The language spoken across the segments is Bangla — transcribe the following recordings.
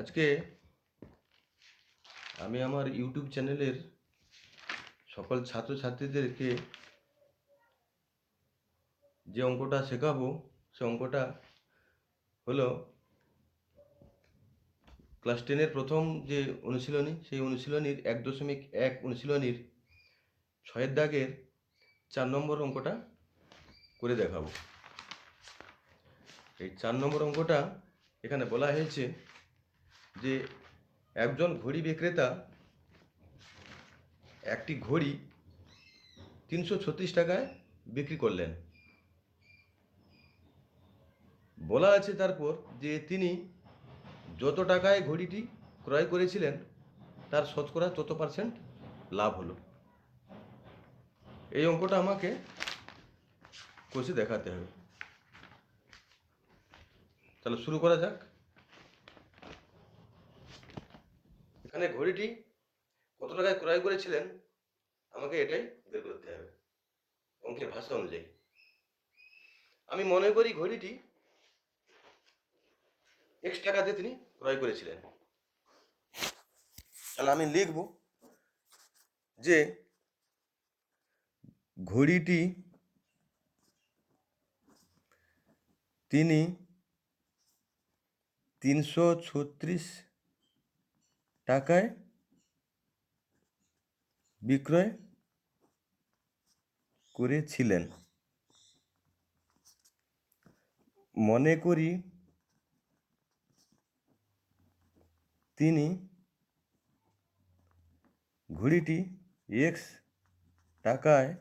আজকে আমি আমার ইউটিউব চ্যানেলের সকল ছাত্রছাত্রীদেরকে যে অঙ্কটা শেখাবো, সে অঙ্কটা হলো ক্লাস টেনের প্রথম যে অনুশীলনী, সেই অনুশীলনীর এক দশমিক এক অনুশীলনীর ছয়ের দাগের চার নম্বর অঙ্কটা করে দেখাবো। এই চার নম্বর অঙ্কটা এখানে বলা হয়েছে যে একজন ঘড়ি বিক্রেতা, একটি ঘড়ি তিনশো ছত্রিশ টাকায় বিক্রি করলেন। বলা আছে তারপর যে তিনি যত টাকায় ঘড়িটি ক্রয় করেছিলেন, তার শতকরা তত পার্সেন্ট লাভ হলো। এই অঙ্কটা আমাকে কষে দেখাতে হবে। তাহলে শুরু করা যাক। এখানে ঘড়িটি কত টাকায় ক্রয় করেছিলেন? আমাকে এটাই বের করতে হবে। অঙ্কের ভাষা অনুযায়ী। আমি মনে করি ঘড়িটি এক্স টাকা দিয়ে তিনি ক্রয় করেছিলেন। তাহলে আমি লিখব যে ঘড়িটি তিনি তিনশো ছত্রিশ টাকায় বিক্রয় করেছিলেন। মনে করি তিনি ঘড়িটি এক্স টাকায়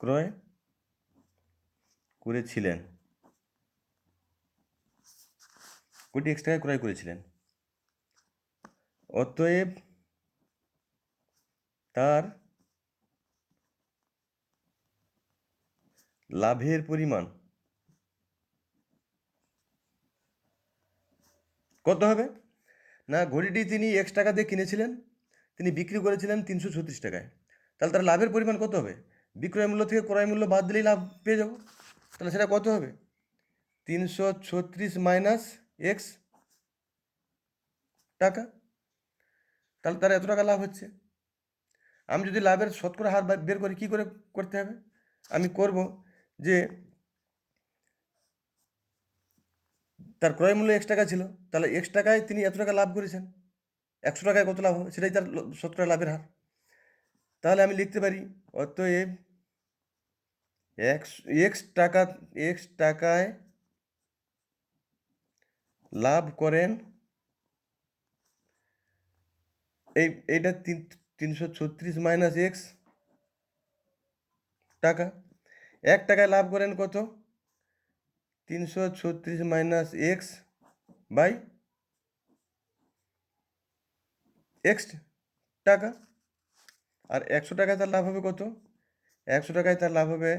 ক্রয় করেছিলেন। কোটি এক্স টাকায় ক্রয় করেছিলেন। অতএব তার লাভের পরিমাণ কত হবে? না, ঘড়িটি তিনি এক্স টাকা দিয়ে কিনেছিলেন, তিনি বিক্রি করেছিলেন তিনশো ছত্রিশ টাকায়। তাহলে তার লাভের পরিমাণ কত হবে? বিক্রয় মূল্য থেকে ক্রয় মূল্য বাদ দিলেই লাভ পেয়ে যাব। তাহলে সেটা কত হবে? তিনশো ছত্রিশ মাইনাস এক্স টাকা, তাহলে তার এত টাকা লাভ হচ্ছে। আমি যদি লাভের শতকরা হার বের করি, কী করে করতে হবে? আমি করব যে, তার ক্রয় মূল্য এক্স টাকা ছিল, তাহলে এক্স টাকায় তিনি এত টাকা লাভ করেছেন। একশো টাকায় কত লাভ হবে? সেটাই তার শতকরা লাভের হার। তাহলে আমি লিখতে পারি, অতএব এক্স এক্স টাকা এক্স টাকায় লাভ করেন। এই, এইটা তিন, তিনশো ছত্রিশ মাইনাস এক্স টাকা। এক টাকায় লাভ করেন কত? তিনশো ছত্রিশ মাইনাস এক্স বাই এক্স টাকা। আর একশো টাকায় তার লাভ হবে কত? একশো টাকায় তার লাভ হবে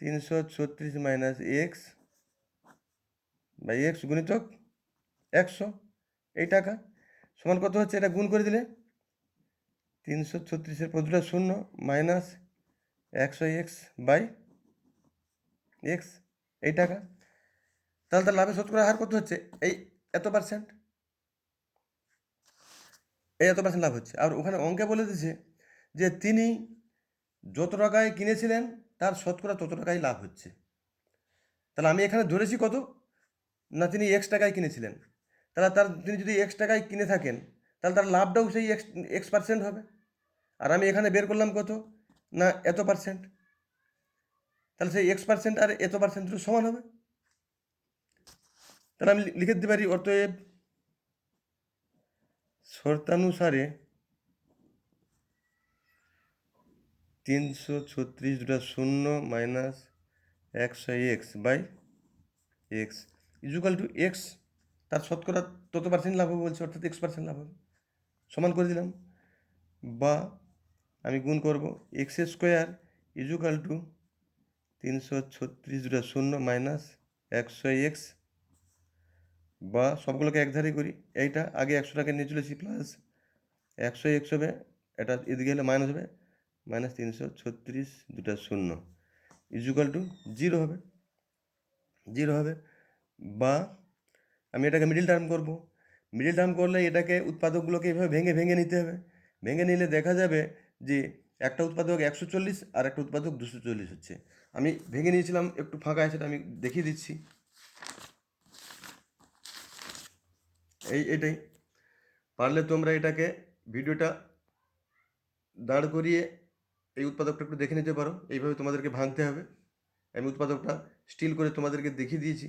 তিনশো ছত্রিশ মাইনাস এক্স বাই এক্স গুণিতক একশো, এই টাকা। সমান কত হচ্ছে? এটা গুণ করে দিলে তিনশো ছত্রিশের পদটা শূন্য মাইনাস একশো এক্স বাই এক্স, এই টাকা। তাহলে তার লাভের শতকরা হার কত হচ্ছে? এই এত পার্সেন্ট এই এত পার্সেন্ট লাভ হচ্ছে। আর ওখানে অঙ্কে বলে দিয়েছে যে তিনি যত টাকায় কিনেছিলেন, তার শতকরা তত টাকাই লাভ হচ্ছে। তাহলে আমি এখানে ধরেছি কত? না, তিনি এক্স টাকায় কিনেছিলেন। তাহলে তার তিনি যদি এক্স টাকায় কিনে থাকেন, তাহলে তার লাভটাও সেই এক্স এক্স পার্সেন্ট হবে। আর আমি এখানে বের করলাম কত? না, এত পার্সেন্ট তাহলে সেই এক্স পার্সেন্ট আর এত পার্সেন্ট দুটো সমান হবে। তাহলে আমি লিখে দিতে পারি, অতএব শর্তানুসারে তিনশো ছত্রিশ দুটা শূন্য মাইনাস একশো x by x is equal to x তার শতকরা তত পার্সেন্ট লাভ হবে বলছে, অর্থাৎ এক্স পার্সেন্ট লাভ হবে। সমান করে দিলাম। বা আমি গুণ করব এক্স স্কোয়ার ইজুকাল টু তিনশো ছত্রিশ দুটা শূন্য মাইনাস একশো এক্স বা সবগুলোকে একধারে করি। এইটা আগে একশো টাকা নিয়ে চলেছি প্লাস একশো এক্স হবে, এটা এদিকে হলে মাইনাস হবে মাইনাস তিনশো ছত্রিশ দুটা শূন্য ইজুকাল টু জিরো হবে। জিরো হবে বা আমি এটাকে মিডিল টার্ম করব। মিডিল টার্ম করলে এটাকে উৎপাদকগুলোকে এভাবে ভেঙে ভেঙে নিতে হবে। ভেঙে নিলে দেখা যাবে যে একটা উৎপাদক একশো চল্লিশ আর একটা উৎপাদক দুশো চল্লিশ হচ্ছে। আমি ভেঙে নিয়েছিলাম, একটু ফাঁকা আছে সেটা আমি দেখিয়ে দিচ্ছি। এই এটাই। পারলে তোমরা এটাকে ভিডিওটা দাঁড় করিয়ে এই উৎপাদকটা একটু দেখে নিতে পারো। এইভাবে তোমাদেরকে ভাঙতে হবে। আমি উৎপাদকটা স্টিল করে তোমাদেরকে দেখিয়ে দিয়েছি।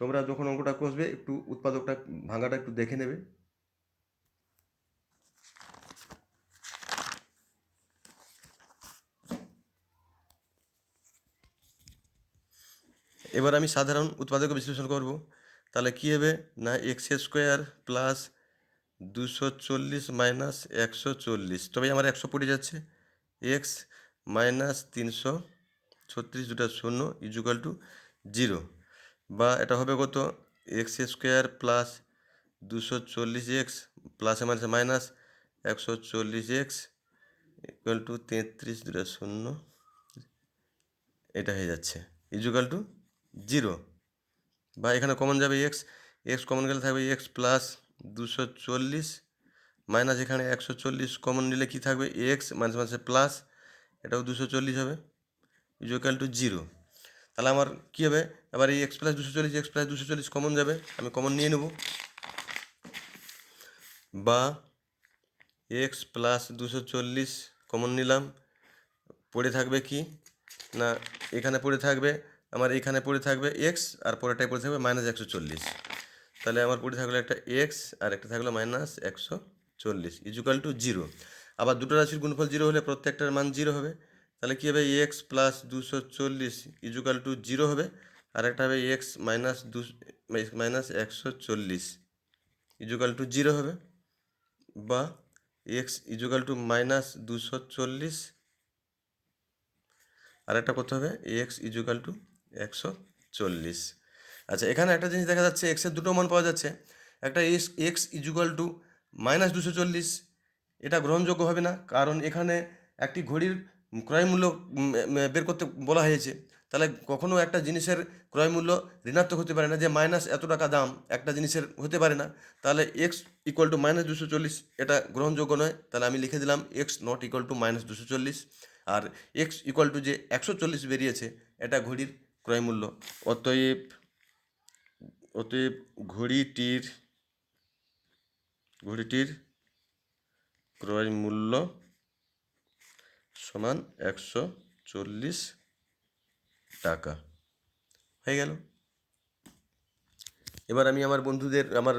তোমরা যখন অঙ্কটা কষবে, একটু উৎপাদকটা, ভাঙাটা একটু দেখে নেবে। এবার আমি সাধারণ উৎপাদক বিশ্লেষণ করব। তাহলে কী হবে? না, এক্স স্কোয়ার প্লাস দুশো চল্লিশ মাইনাস একশো চল্লিশ। তবে আমার একশো পড়ে যাচ্ছে। এক্স মাইনাস তিনশো, ছত্রিশ দুটা শূন্য ইজুকাল টু জিরো। বা এটা হবে কত? এক্স স্কোয়ার প্লাস দুশো চল্লিশ এক্স প্লাসে মাইনাসে মাইনাস একশো চল্লিশ এক্স ইকুয়াল টু তেত্রিশ দুটা শূন্য। এটা হয়ে যাচ্ছে। ইজুকাল টু জিরো বা এখানে কমন যাবে এক্স এক্স কমন গেলে থাকবে এক্স প্লাস দুশো চল্লিশ মাইনাস এখানে একশো চল্লিশ কমন নিলে কী থাকবে? এক্স মাইনাস মাইনাসে প্লাস এটাও দুশো চল্লিশ হবে। ইজুকাল টু জিরো তাহলে আমার কী হবে? এবার এই এক্স প্লাস দুশো চল্লিশ এক্স প্লাস দুশো চল্লিশ কমন যাবে, আমি কমন নিয়ে নেব। বা এক্স প্লাস দুশো চল্লিশ কমন নিলাম। পড়ে থাকবে কি? না, এখানে পড়ে থাকবে, আমার এখানে পড়ে থাকবে এক্স আর পরেরটায় পড়ে থাকবে মাইনাস একশো চল্লিশ। তাহলে আমার পড়ে থাকল একটা এক্স আর একটা থাকল মাইনাস একশো চল্লিশ ইজুকাল টু জিরো আবার দুটো রাশির গুণফল জিরো হলে প্রত্যেকটার মান জিরো হবে। তাহলে কী হবে? এক্স প্লাস দুশো চল্লিশ ইজুকাল টু জিরো হবে। আর একটা হবে এক্স মাইনাস দু মাইনাস একশো চল্লিশ ইজুকাল টু জিরো হবে বা এক্স ইজুকাল টু মাইনাস দুশো চল্লিশ। আর একটা করতে হবে এক্স ইজুকাল টু একশো চল্লিশ। আচ্ছা এখানে একটা জিনিস দেখা যাচ্ছে এক্সের দুটো মান পাওয়া যাচ্ছে। একটা x x equal to minus দুশো চল্লিশ এটা গ্রহণযোগ্য হবে না কারণ এখানে একটি ঘড়ির ক্রয় মূল্য উম, উম, বের করতে বলা হয়েছে। তাহলে কখনো একটা জিনিসের ক্রয় মূল্য ঋণাত্মক হতে পারে না, যে মাইনাস এত টাকা দাম একটা জিনিসের হতে পারে না, তাহলে এক্স ইকুয়াল টু মাইনাস দুশো চল্লিশ এটা গ্রহণযোগ্য নয়, তাহলে আমি লিখে দিলাম x not equal to minus দুশো চল্লিশ, আর এক্স ইকুয়াল টু যে একশো চল্লিশ বেরিয়েছে, এটা ঘড়ির ক্রয় মূল্য। অতএব অতএব ঘড়িটির ঘড়িটির ক্রয় মূল্য সমান একশো চল্লিশ টাকা। হয়ে গেল। এবার আমি আমার বন্ধুদের, আমার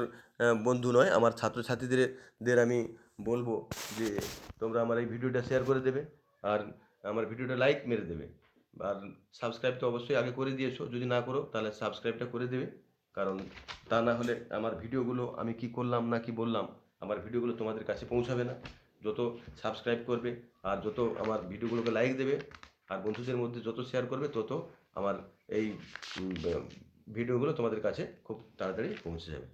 বন্ধু নয়, আমার ছাত্রছাত্রীদের দের আমি বলব যে তোমরা আমার এই ভিডিওটা শেয়ার করে দেবে আর আমার ভিডিওটা লাইক মেরে দেবে। আর সাবস্ক্রাইব তো অবশ্যই আগে করে দিয়েছ, যদি না করো তাহলে সাবস্ক্রাইবটা করে দেবে। কারণ তা না হলে আমার ভিডিওগুলো আমি কি করলাম না কি বললাম, আমার ভিডিওগুলো তোমাদের কাছে পৌঁছাবে না। যত সাবস্ক্রাইব করবে আর যত আমার ভিডিওগুলোকে লাইক দেবে আর বন্ধুদের মধ্যে যত শেয়ার করবে, তত আমার এই ভিডিওগুলো তোমাদের কাছে খুব তাড়াতাড়ি পৌঁছে যাবে।